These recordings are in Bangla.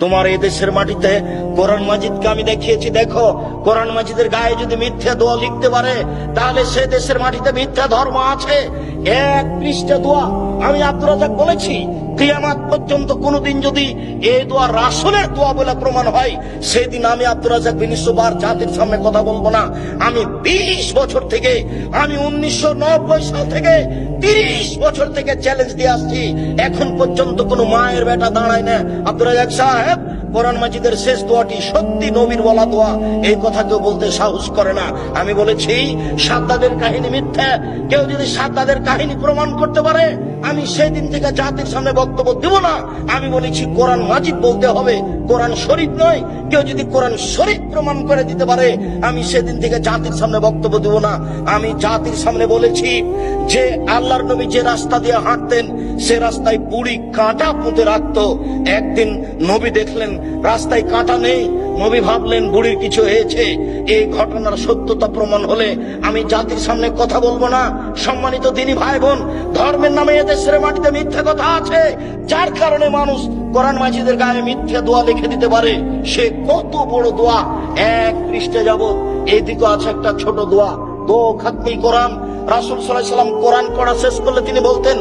তোমার এদেশের দেশের মাটিতে কোরআন মাজিদকে আমি দেখিয়েছি, দেখো, কোরআন মাজিদের গায়ে যদি মিথ্যা দোয়া লিখতে পারে, তাহলে সে দেশের মাটিতে মিথ্যা ধর্ম আছে। এক পৃষ্ঠা দোয়া আমি আব্দুল রাজাক বলেছি, কিয়ামাত পর্যন্ত কোনদিন যদি এই দোয়া রাসুলের দোয়া বলে প্রমাণ হয়, সেদিন আমি আব্দুল রাজাক বিন সুবার জাতির সামনে কথা বলব না। আমি বিশ বছর থেকে, আমি উনিশশো নব্বই সাল থেকে তিরিশ বছর থেকে চ্যালেঞ্জ দিয়ে আসছি। এখন পর্যন্ত কোনো মায়ের বেটা দাঁড়ায় না। আব্দুল রাজাক সাহেব, কোরআন মাজিদের শেষ দোয়াটি সত্যি নবীর বলা দোয়া। এই কথা কেউ বলতে সাহস করে না। আমি বলেছি, সাদ্দাদের কাহিনী মিথ্যা। কেউ যদি সাদ্দাদের কাহিনী প্রমাণ করতে পারে আমি সেদিন থেকে জাতির সামনে বক্তব্য দেব না। আমি বলেছি, কোরআন মাজিদ বলতে হবে, কোরআন শরীফ নয়। কেউ যদি কোরআন শরীফ প্রমাণ করে দিতে পারে, আমি সেদিন থেকে জাতির সামনে বক্তব্য দেব না। আমি জাতির সামনে বলেছি যে, আল্লাহর নবী যে রাস্তা দিয়ে হাঁটতেন, সে রাস্তায় বুড়ি কাঁটা পুঁতে রাখতো। একদিন নবী দেখলেন, রাস্তায় কাঁটা নেই। নবী ভাবলেন, বুড়ির কিছু হয়েছে। এই ঘটনার সত্যতা প্রমাণ হলে আমি জাতির সামনে কথা বলব না। সম্মানিত তিনি ভাই বোন, ধর্মের নামে এদেশের মাটিতে মিথ্যা কথা আছে, যার কারণে মানুষ কোরআন মাজিদের গায়ে মিথ্যা দোয়া লিখে দিতে পারে। সে কত বড় দোয়া? এক পৃষ্ঠে যাব এইদিকে আছে একটা ছোট দোয়া। দো খাতমি কোরআন। রাসূল সাল্লাম কোরআন পড়া শেষ করলে তিনি বলতেন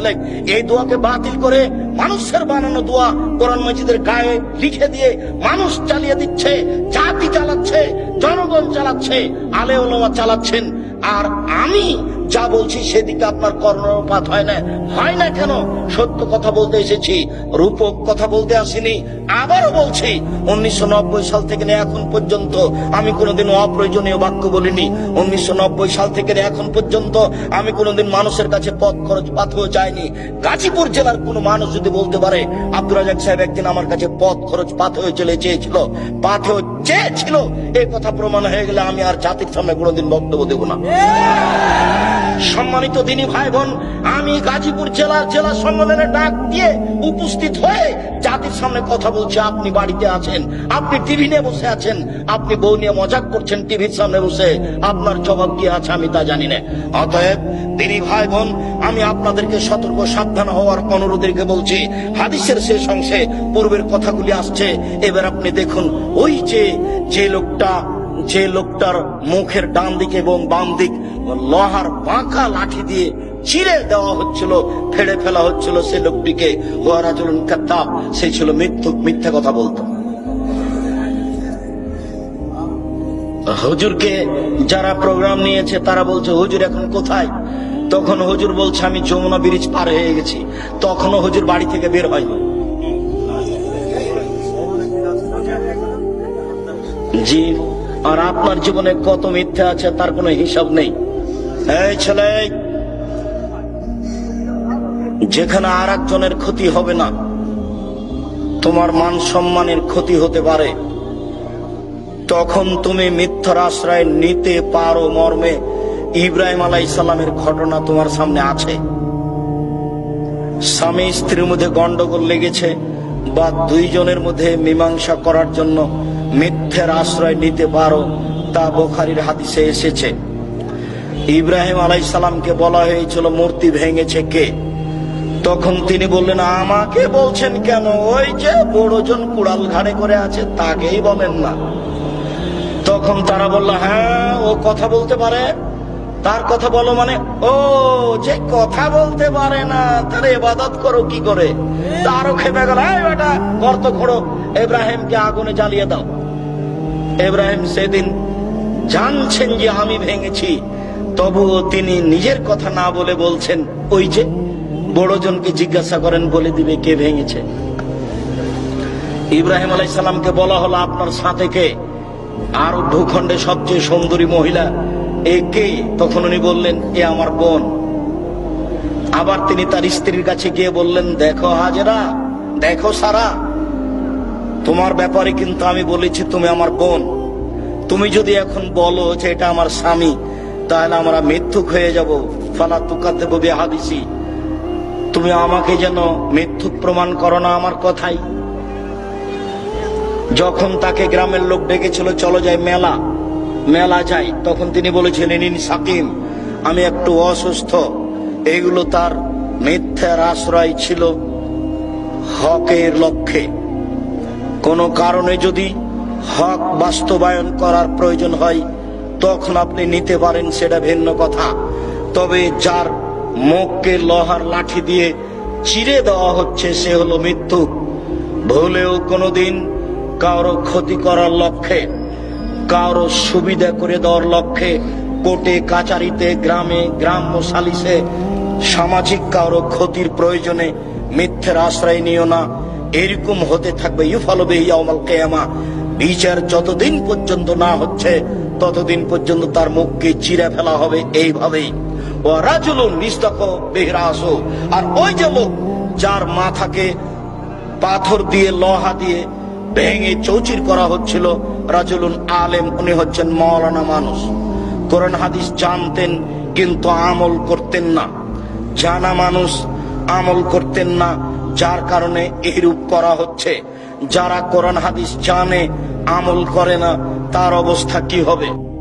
ইলাইক। এই দোয়াকে বাতিল করে মানুষের বানানো দোয়া কোরআন মাজিদের গায়ে লিখে দিয়ে মানুষ চালিয়ে দিচ্ছে, জাতি চালাচ্ছে, জনগণ চালাচ্ছে আলে ওলামা চালাচ্ছেন। আর আমি যা বলছি সেদিকে আপনার কর্ণপাত হয় না। হয় না কেন? সত্য কথা বলতে এসেছি, রূপক কথা বলতে আসিনি, আবারও বলছি, উনিশশো নব্বই সাল থেকে এখন পর্যন্ত আমি কোনোদিন অপ্রয়োজনীয় বাক্য বলিনি। উনিশশো নব্বই সাল থেকে এখন পর্যন্ত আমি কোনোদিন মানুষের কাছে পথ খরচ পাথেও চাইনি। গাজীপুর জেলার কোনো মানুষ যদি বলতে পারে আব্দুল রাজাক সাহেব একদিন আমার কাছে পথ খরচ পাথেও চলে চেয়েছিল পাথেও চেয়েছিল এই কথা প্রমাণ হয়ে গেলে আমি আর জাতির সামনে কোনোদিন বক্তব্য দেব না। সম্মানিত দিনী ভাই বোন, আমি গাজীপুর জেলার জেলা সম্মেলনে ডাক দিয়ে উপস্থিত হয়ে জাতির সামনে কথা বলছি। আপনি বাড়িতে আছেন, আপনি টিভি নিয়ে বসে আছেন, আপনি বউ নিয়ে মজাক করছেন টিভির সামনে বসে। আপনার জবাব কি আছে আমি তা জানি না। অতএব, দিনী ভাই বোন, আমি আপনাদেরকে সতর্ক, সাবধান হওয়ার অনুরোধীকে বলছি, হাদিসের শেষ অংশে পূর্বের কথাগুলি আসছে। এবার আপনি দেখুন, ওই যে যে লোকটা যে লোকটার মুখের ডান দিকে এবং বাম দিক লোহার বাঁকা লাঠি দিয়ে চিরে দেওয়া হচ্ছিল, ফেড়ে ফেলা হচ্ছিল সে লোকটিকে। ওয়ারাজুল কাত্তাব, সে ছিল মৃত্যু মিথ্যা কথা বলতো। হুজুরকে যারা প্রোগ্রাম নিয়েছে, তারা বলছে, হুজুর এখন কোথায়? তখন হুজুর বলছে, আমি যমুনা ব্রিজ পার হয়ে গেছি। তখনও হুজুর বাড়ি থেকে বের হয়নি। জি। আর আপনার জীবনে কত মিথ্যা আছে তার কোনো হিসাব নেই। ছেলে, যেখানে আর একজনের ক্ষতি হবে না, তোমার মান সম্মানের ক্ষতি হতে পারে। তখন তুমি মিথ্যার আশ্রয় নিতে পারো মর্মে। ইব্রাহিম আলাই সালামের ঘটনা তোমার সামনে আছে। স্বামী স্ত্রীর মধ্যে গন্ডগোল লেগেছে বা দুইজনের মধ্যে মীমাংসা করার জন্য মিথ্যের আশ্রয় নিতে পারো, তা বোখারির হাদিসে এসেছে। ইব্রাহিম আলাই সালামকে বলা হয়েছিল, মূর্তি ভেঙেছে কে? তখন তিনি বললেন, আমাকে বলছেন কেন? ওই যে বড়জন কুড়াল ঘাড়ে করে আছে, তাকেই বলেন না। তখন তারা বলল হ্যাঁ ও কথা বলতে পারে। তার কথা বলো মানে ও যে কথা বলতে পারে না, তার এবাদত করো কি করে? তারও খেপে গেল বেটা গর্ত খোঁড়ো এব্রাহিমকে আগুনে জ্বালিয়ে দাও। এব্রাহিম সেদিন জানছেন যে আমি ভেঙেছি, তবুও তিনি নিজের কথা না বলে বলছেন, ওই যে বড়জনকে জিজ্ঞাসা করেন, বলে দিবে কে ভেঙেছে। ইব্রাহিম আলাইসাল্লামকে বলা হলো, আপনার সাথে কে? আর ভূখণ্ডে সবচেয়ে সুন্দরী মহিলা, এ কে? তখন উনি বললেন, এ আমার বোন। আবার তিনি তার স্ত্রীর কাছে গিয়ে বললেন, দেখো হাজেরা, দেখো সারা। তোমার ব্যাপারে কিন্তু আমি বলেছি তুমি আমার বোন। তুমি যদি এখন বলো যে এটা আমার স্বামী, তাহলে আমরা মৃত্যুক হয়ে যাব। ফালা তুকাতে ববে হাদিসি তুমি আমাকে যেন মিথ্যুক প্রমাণ করো না আমার কথাই। যখন তাকে গ্রামের লোক ডেকেছিল, চলো যাই মেলা। মেলা যাই, তখন তিনি বলেছিলেন, ইনি সাকিম, আমি একটু অসুস্থ। এইগুলো তার মিথ্যার আশ্রয় ছিল হকের লক্ষ্যে। কোনো কারণে যদি হক বাস্তবায়ন করার প্রয়োজন হয়, তখন আপনি নিতে পারেন সেটা ভিন্ন কথা। তবে যার মুখকে লোহার লাঠি দিয়ে চিরে দেওয়া হচ্ছে, সে হলো মৃত্যু। ভুলেও কোনোদিন কারও ক্ষতি করার লক্ষ্যে, কারও সুবিধা করে দেওয়ার লক্ষ্যে, কোর্টে, কাচারিতে, গ্রামে, গ্রাম্য সালিসে সামাজিক কারও ক্ষতির প্রয়োজনে মিথ্যের আশ্রয় নিও না। এরকম হতে থাকবে ইউফালবে ইয়ামাল কেয়ামা। বিচার যতদিন পর্যন্ত না হচ্ছে, ততদিন পর্যন্ত তার মুখকে চিরে ফেলা হবে এইভাবেই। আর ওই যে লোক যার মাথাকে পাথর দিয়ে, লোহা দিয়ে ভেঙে চৌচির করা হচ্ছিল, রাজুলুন আলেম, উনি হচ্ছেন মৌলানা মানুষ। কোরআন হাদিস জানতেন, কিন্তু আমল করতেন না। জানা মানুষ আমল করতেন না। যার কারণে এরূপ করা হচ্ছে। যারা কোরআন হাদিস জানে, আমল করে না, তার অবস্থা কি হবে?